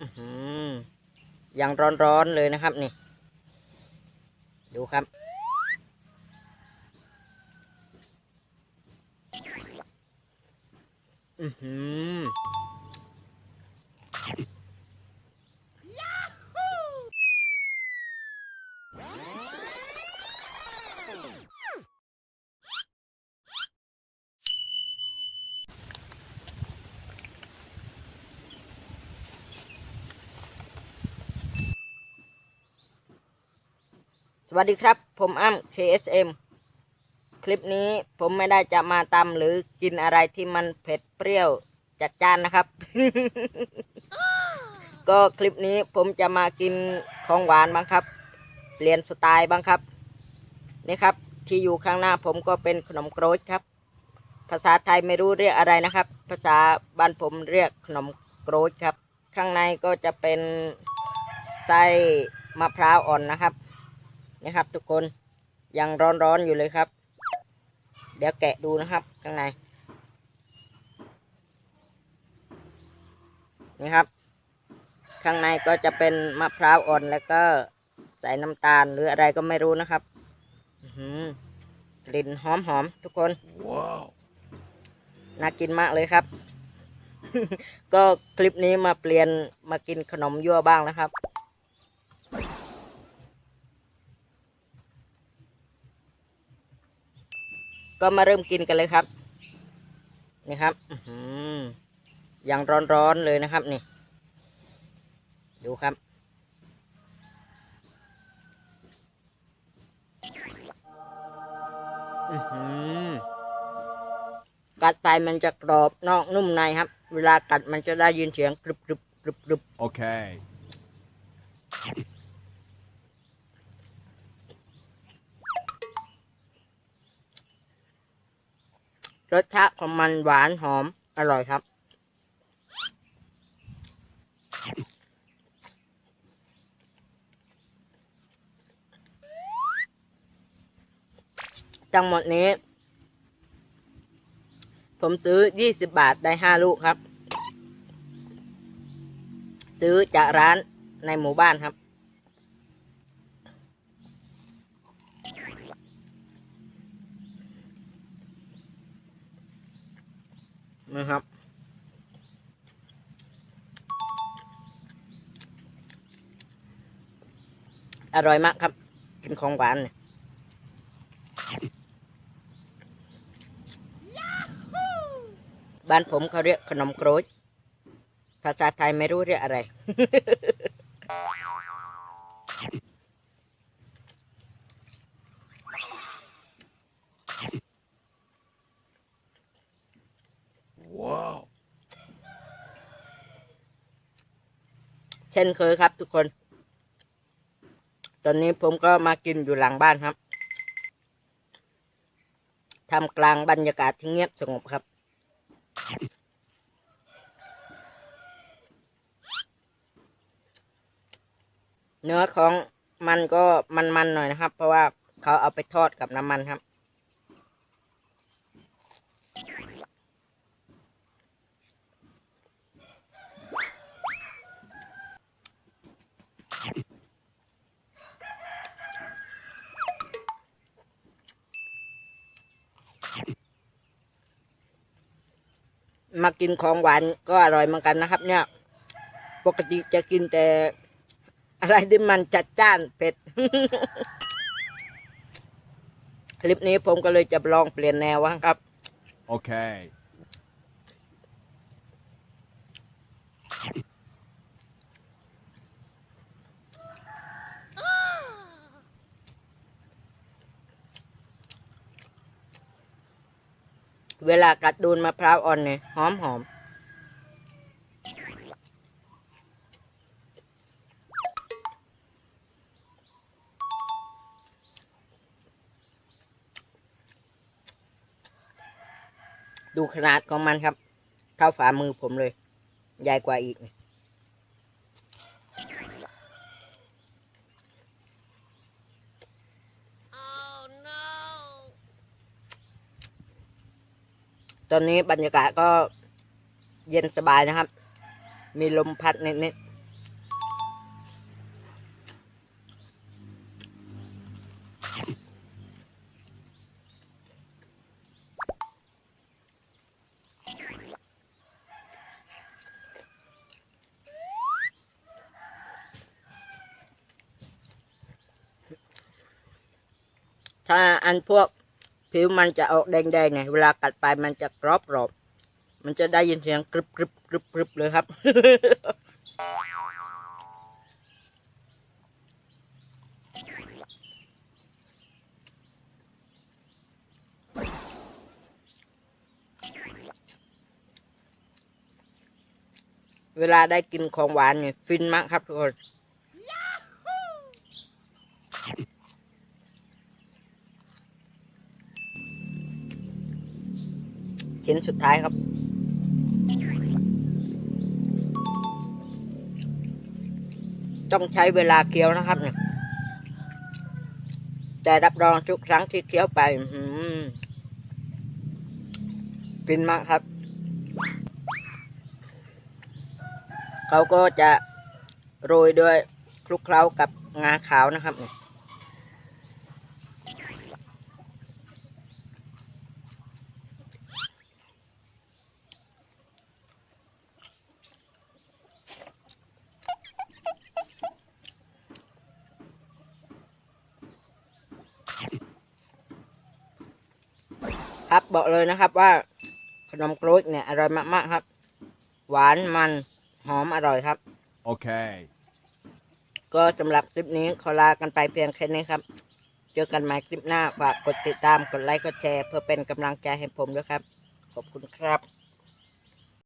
อื้อหือยังร้อนๆเลยนะครับนี่ ดูครับ อือหือ สวัสดีครับ ผมอ้ำ KSM คลิปนี้ผมไม่ได้จะมาตำหรือกินอะไรที่มันเผ็ดเปรี้ยวจัดจ้านนะครับ ก็คลิปนี้ผมจะมากินของหวานบ้างครับ เปลี่ยนสไตล์บ้างครับนี่ครับ ที่อยู่ข้างหน้าผมก็เป็นขนมโกรยครับ ภาษาไทยไม่รู้เรียกอะไรนะครับ ภาษาบ้านผมเรียกขนมโกรยครับ ข้างในก็จะเป็นไส้มะพร้าวอ่อนนะครับ นะครับ ทุกคนยังร้อนๆอยู่เลยครับ เดี๋ยวแกะดูนะครับข้างในนี่ครับ ข้างในก็จะเป็นมะพร้าวอ่อนแล้วก็ใส่น้ำตาลหรืออะไรก็ไม่รู้นะครับอื้อหือกลิ่นหอมๆทุกคน Wow. น่ากินมากเลยครับ ก็คลิปนี้มาเปลี่ยนมากินขนมยั่วบ้างนะครับ ก็มาเริ่มกินกันเลยครับ นี่ครับอือหือยังร้อนๆเลยนะครับนี่ ดูครับอือหือกัดไปมันจะกรอบนอกนุ่มในครับ เวลากัดมันจะได้ยินเสียงกรึบกรึบกรึบกรึบ Okay. รสชาติของมันหวานหอมอร่อยครับทั้งหมดนี้ ผมซื้อ 20 บาทได้ 5 ลูกครับ ซื้อจากร้านในหมู่บ้านครับ นะครับ อร่อยมากครับ กินของหวานเนี่ยบ้านผมเขาเรียกขนมโกรยภาษาไทยไม่รู้เรียกอะไร Wow. เช่นเคยครับ ทุกคน ตอนนี้ผมก็มากินอยู่หลังบ้านครับทำกลางบรรยากาศที่เงียบสงบครับ เนื้อของมันก็มันๆหน่อยนะครับ เพราะว่าเขาเอาไปทอดกับน้ำมันครับ มากินของหวานก็อร่อยเหมือนกันนะครับ เนี่ย ปกติจะกินแต่ อะไรที่มันจัดจ้านเผ็ดคลิปนี้ผมก็เลยจะลองเปลี่ยนแนวบ้าครับ โอเค เวลากัดดูนมะพร้าวอ่อนเนี่ยหอมหอมดูขนาดของมันครับ เท่าฝ่ามือผมเลย ใหญ่กว่าอีก ตอนนี้บรรยากาศก็เย็นสบายนะครับ มีลมพัดนิดนิดถ้าอันพวก ผิวมันจะออกแดงๆไงเวลากัดไปมันจะกรอบกรอบๆมันจะได้ยินเสียงกรึบกรึบกรึบกรึบเลยครับ เวลาได้กินของหวานเนี่ยฟินมากครับทุกคน ชิ้นสุดท้ายครับ ต้องใช้เวลาเคี้ยวนะครับเนี่ยแต่รับรองทุกครั้งที่เคี้ยวไปอื้อหือฟินมากครับ เขาก็จะโรยด้วยคลุกเคล้ากับงาขาวนะครับเนี่ย ครับบอกเลยนะครับว่าขนมกรวยเนี่ยอร่อยมากๆครับ หวานมันหอมอร่อยครับ Okay. ก็สำหรับคลิปนี้ขอลากันไปเพียงแค่นี้ครับ เจอกันใหม่คลิปหน้าฝากกดติดตามกดไลค์กดแชร์ เพื่อเป็นกำลังใจให้ผมด้วยครับ ขอบคุณครับ